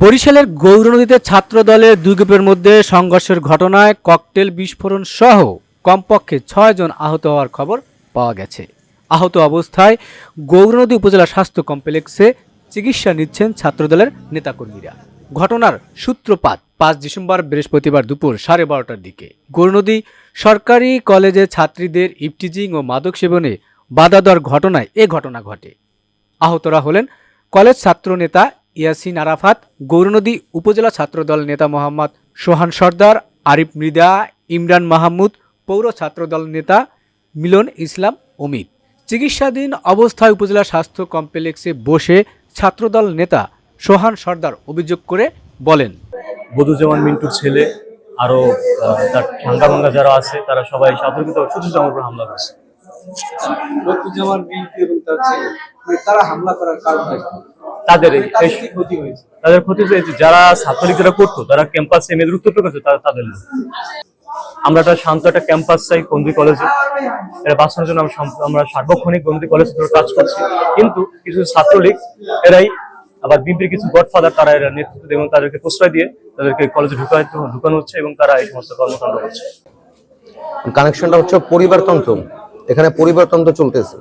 বরিশালের ছাত্র দলের দুই গ্রুপের মধ্যে সংঘর্ষের ঘটনায় ককটেল বিস্ফোরণ সহ কমপক্ষে ছয়জন আহত হওয়ার খবর পাওয়া গেছে। আহত অবস্থায় গৌরনদী উপজেলা স্বাস্থ্য কমপ্লেক্সে চিকিৎসা নিচ্ছেন ছাত্রদলের নেতাকর্মীরা। ঘটনার সূত্রপাত পাঁচ ডিসেম্বর বৃহস্পতিবার দুপুর সাড়ে বারোটার দিকে। গৌরনদী সরকারি কলেজে ছাত্রীদের ইপটিজিং ও মাদক সেবনে বাধা দেওয়ার ঘটনায় এ ঘটনা ঘটে। আহতরা হলেন কলেজ ছাত্র নেতা ইয়াসিন আরাফাত, গৌরনদী উপজেলা ছাত্রদল নেতা মোহাম্মদ সোহান সর্দার, আরিফ মৃদা, ইমরান মাহমুদ, পৌর ছাত্রদল নেতা মিলন ইসলাম অমিত। চিকিৎসাধীন অবস্থায় উপজেলা স্বাস্থ্য কমপ্লেক্সে বসে ছাত্রদল নেতা সোহান সর্দার অভিযোগ করে বলেন বদুজ্জামান মিন্টুর ছেলে, আরও তার ঠান্ডা ভাঙ্গা যারা আছে, তারা সবাই সাধারণত উপর হামলা করছে। বদরুজ্জামান বিএনপি এবং তার ছেলে মানে তারা হামলা করার কারণটা তাদের ক্ষতি হয়েছে? তাদের ক্ষতি হয়েছে যারা ছাত্রলীগ যারা করতো তারা ক্যাম্পাসে মেয়েদের উত্তর করেছে তারা তাদের আমরা একটা শান্ত একটা ক্যাম্পাস চাই গন্ধি কলেজে। এটা বাঁচানোর জন্য আমরা সার্বক্ষণিক গন্ধি কলেজে কাজ করছি। কিন্তু কিছু ছাত্রলীগ এরাই আবার বিএনপির কিছু গডফাদার তারা এরা নেতৃত্ব এবং তাদেরকে প্রশ্রয় দিয়ে তাদেরকে কলেজে ঢুকাইতে ঢুকানো হচ্ছে এবং তারা এই সমস্ত কর্মকাণ্ড করছে। কানেকশনটা হচ্ছে পরিবারতন্ত্র এখানে পরিবারতন্ত্র চলতেছে।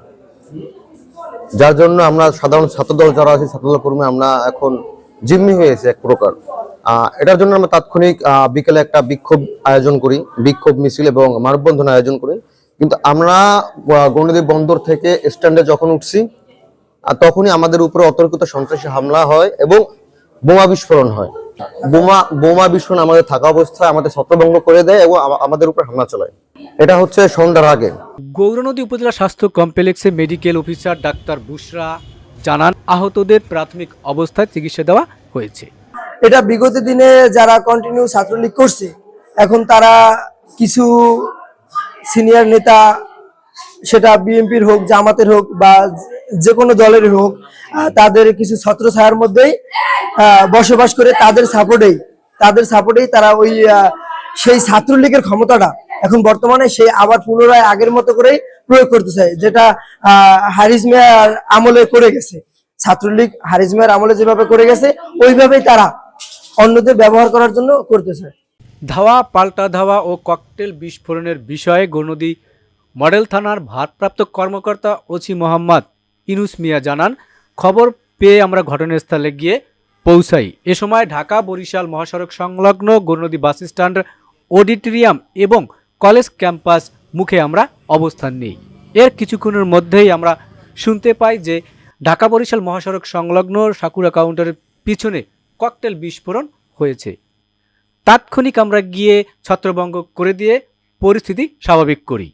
যার জন্য আমরা সাধারণ ছাত্রদল যারা আছে, ছাত্রদল কর্মী, আমরা এখন জিম্মি হয়েছে এক প্রকার। এটার জন্য আমরা তাৎক্ষণিক বিকেলে একটা বিক্ষোভ আয়োজন করি, বিক্ষোভ মিছিল এবং মানববন্ধন আয়োজন করি। কিন্তু আমরা গণিত বন্দর থেকে স্ট্যান্ডে যখন উঠছি তখনই আমাদের উপরে অতর্কিত সন্ত্রাসী হামলা হয় এবং বোমা বিস্ফোরণ হয়। বোমা বোমা বিস্ফোরণ আমাদের থাকা অবস্থায় আমাদের ছত্রভঙ্গ করে দেয় এবং আমাদের উপর হামলা চালায়। এটা হচ্ছে সন্ধ্যার আগে। গৌরনদী উপজেলা স্বাস্থ্য কমপ্লেক্সে মেডিকেল অফিসার ডাক্তার বুশরা জানান, আহতদের প্রাথমিক অবস্থায় চিকিৎসা দেওয়া হয়েছে। এটা বিগত দিনে যারা কন্টিনিউ ছাত্রলীগ করছে, এখন তারা কিছু সিনিয়র নেতা, সেটা বিএনপির হোক, জামাতের হোক বা যে কোনো দলের হোক তাদের কিছু ছত্র ছায়ার মধ্যেই বসবাস করে তাদের সাপোর্টেই তাদের সাপোর্টেই তারা ওই সেই ছাত্রলীগের ক্ষমতাটা এখন বর্তমানে সে আবার পুনরায় আগের মতো করেই প্রয়োগ করতে চায় যেটা হারিস মিয়ার আমলে করে গেছে। ছাত্রলীগ হারিস মিয়ার আমলে যেভাবে করে গেছে, ওইভাবেই তারা অন্যদের ব্যবহার করার জন্য করতেছে। ধাওয়া, পাল্টা ধাওয়া ও ককটেল বিস্ফোরণের বিষয়ে গৌরনদী মডেল থানার ভারপ্রাপ্ত কর্মকর্তা ওসি মোহাম্মদ ইনুস মিয়া জানান, খবর পেয়ে আমরা ঘটনাস্থলে গিয়ে পৌঁছাই। এ সময় ঢাকা বরিশাল মহাসড়ক সংলগ্ন গৌরনদী বাস স্ট্যান্ড অডিটোরিয়াম এবং কলেজ ক্যাম্পাস মুখে আমরা অবস্থান নেই। এর কিছুক্ষণের মধ্যেই আমরা শুনতে পাই যে ঢাকা বরিশাল মহাসড়ক সংলগ্ন সাকুরা কাউন্টারের পিছনে ককটেল বিস্ফোরণ হয়েছে। তাৎক্ষণিক আমরা গিয়ে ছত্রভঙ্গ করে দিয়ে পরিস্থিতি স্বাভাবিক করি।